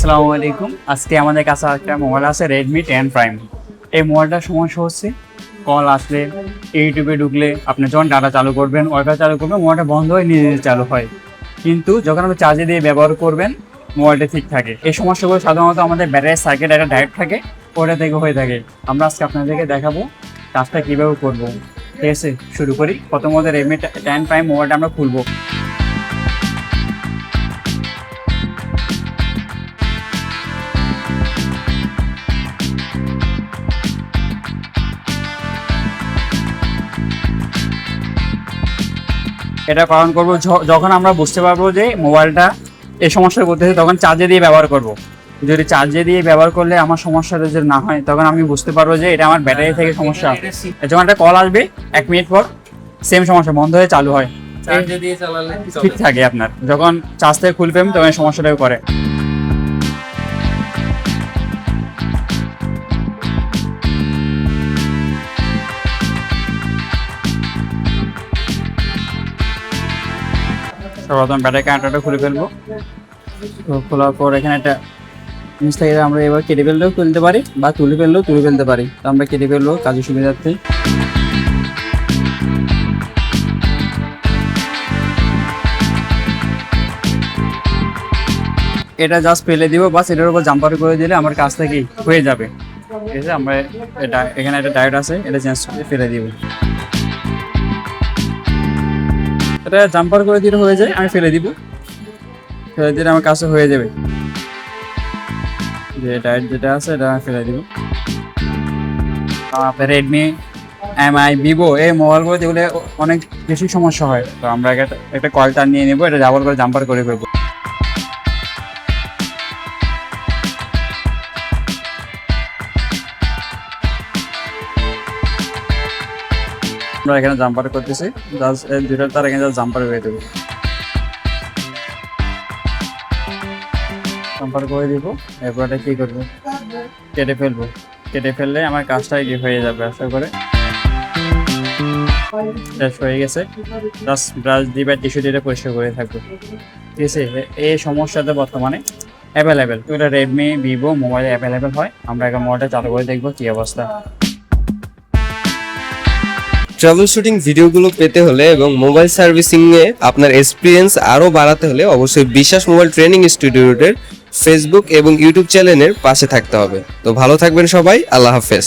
আসসালামু আলাইকুম। আজকে আমাদের কাছে একটা মোবাইল আছে রেডমি টেন প্রাইম এই মোবাইলটার সমস্যা হচ্ছে, কল আসলে ইউটিউবে ঢুকলে আপনি যখন ডাটা চালু করবেন ওয়াইফাই চালু করবেন, মোবাইলটা বন্ধ হয়ে নিজে নিজে চালু হয়। কিন্তু যখন আপনি চার্জে দিয়ে ব্যবহার করবেন, মোবাইলটা ঠিক থাকে। এই সমস্যাগুলো সাধারণত আমাদের ব্যাটারি সার্কিট একটা ডায়েট থাকে, ওটা থেকে হয়ে থাকে। আমরা আজকে আপনাদেরকে দেখাবো কাজটা কীভাবে করব। ঠিক আছে, শুরু করি। প্রথমত রেডমি টেন প্রাইম মোবাইলটা আমরা খুলবো। এটা পালন করব। যখন আমরা বুঝতে পারব যে মোবাইলটা এই সমস্যা করতেছে তখন চার্জে দিয়ে ব্যবহার করব। যদি চার্জে দিয়ে ব্যবহার করলে আমার সমস্যাটা যদি না হয় তখন আমি বুঝতে পারব যে এটা আমার ব্যাটারি থেকে সমস্যা। যখন একটা কল আসবে এক মিনিট পর সেম সমস্যা বন্ধ হয়ে চালু হয়। ঠিক থাকে আপনার। যখন চার্জ থেকে খুলবেন তখন এই সমস্যাটাও করে। সর্বপ্রথম ব্যাটারি কানেক্টরটা খুলে ফেলব। তো খোলার পর এখানে একটা জিনিস থেকে আমরা এবার কেটে ফেললেও তুলতে পারি বা তুলে ফেললেও তুলে ফেলতে পারি। তো আমরা কেটে ফেলব কাজের সুবিধার্থে। এটা জাস্ট ফেলে দিব, বাস এটার উপর জাম্পার করে দিলে আমার কাজ থেকে হয়ে যাবে। ঠিক আছে, আমরা এটা, এখানে একটা ডায়েট আছে, এটা চেঞ্জ করে ফেলে দিব। এটা জাম্পার করে দিলে হয়ে যায়, আমি ফেলে দিব। ফেলে দিলে আমার কাছে হয়ে যাবে। যে ডায়েট যেটা আছে, এটা ফেলে দিব। আপনার রেডমি এমআই ভিভো এই মোবাইলগুলো যেগুলো অনেক বেশি সমস্যা হয়। তো আমরা একটা তার নিয়ে নেব, এটা ডাবল করে জাম্পার করে ফেলব। আমরা এখানে জাম্পার করতেছি। জাস্ট দুইটা, তার এখানে জাম্পার হয়ে দেবো। জাম্পার করে দিব। এরপর এটা কি করব? কেটে ফেলব। কেটে ফেললে আমার কাজটা হয়ে যাবে, আশা করে। শেষ হয়ে গেছে। জাস্ট ব্রাশ দিয়ে বা টিস্যু দিয়ে পরিষ্কার করে থাকব। ঠিক আছে? এই সমস্যাটা বর্তমানে অ্যাভেলেবেল এটা রেডমি ভিভো মোবাইলে অ্যাভেলেবেল হয়। আমরা এখন মোবাইলটা চালু করে দেখব কি অবস্থা। ট্রাভেল শুটিং ভিডিওগুলো পেতে হলে এবং মোবাইল সার্ভিসিংয়ে আপনার এক্সপিরিয়েন্স আরও বাড়াতে হলে অবশ্যই বিশ্বাস মোবাইল ট্রেনিং ইনস্টিটিউটের ফেসবুক এবং ইউটিউব চ্যানেলের পাশে থাকতে হবে। তো ভালো থাকবেন সবাই, আল্লাহ হাফেজ।